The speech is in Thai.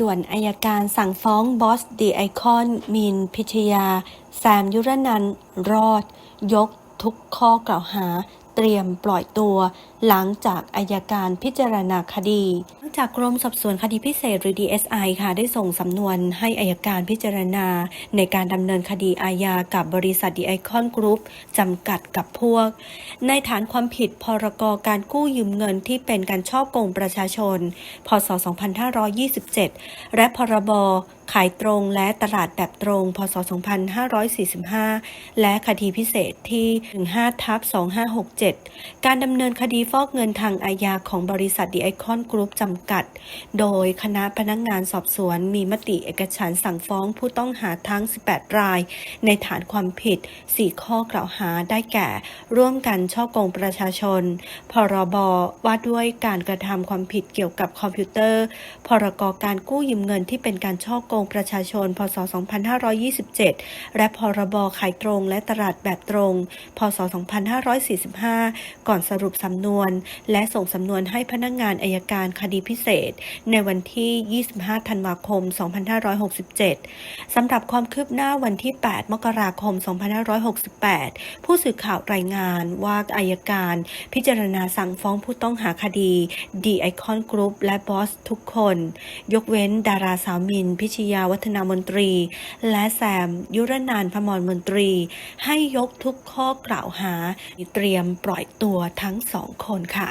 ด่วนอายการสั่งฟ้องบอสดีไอคอน มีนพิชยา แซมยุรนัน รอด ยกทุกข้อกล่าวหา เตรียมปล่อยตัวหลังจากอายการพิจารณาคดีหลังจากกรมสอบสวนคดีพิเศษหรือ DSI ค่ะได้ส่งสำนวนให้อายการพิจารณา ในการดำเนินคดีอาญากับบริษัทดีไอคอนกรุ๊ปจำกัดกับพวก ในฐานความผิดพรกการกู้ยืมเงินที่เป็นการช่อโกงประชาชน พศ 2527 และพรบขายตรงและตลาดแบบตรง พศ 2545 และคดีพิเศษที่ 15ทับ2567การดำเนินคดีฟอกเงินทางอาญาของบริษัทดีไอคอนกรุ๊ปจำกัด โดยคณะพนักงงานสอบสวนมีมติเอกฉันสั่งฟ้องผู้ต้องหาทั้ง 18 ราย ในฐานความผิด 4 ข้อกล่าวหาได้แก่ ร่วมกันช่อกงประชาชน พรบว่าด้วยการกระทำความผิดเกี่ยวกับคอมพิวเตอร์ พรกการกู้ยืมเงินที่เป็นการช่อกงประชาชน พศ 2527 และพรบขายตรงและตลาดแบบตรง พศ 2545ก่อนสรุปสำนวน และส่งสำนวนให้พนักงานอายการคดีพิเศษ ในวันที่ 25 ธันวาคม 2567 สำหรับความคืบหน้าวันที่ 8 มกราคม 2568 ผู้สื่อข่าวรายงานว่าอายการ พิจารณาสั่งฟ้องผู้ต้องหาคดีดีไอคอนกรุ๊ปและบอสทุกคน ยกเว้นดาราสาวมิน พิชยาวัฒนามนตรี และแซม ยุรนานพมรมนตรี ให้ยกทุกข้อกล่าวหา เตรียมปล่อยตัวทั้งสองคนค่ะ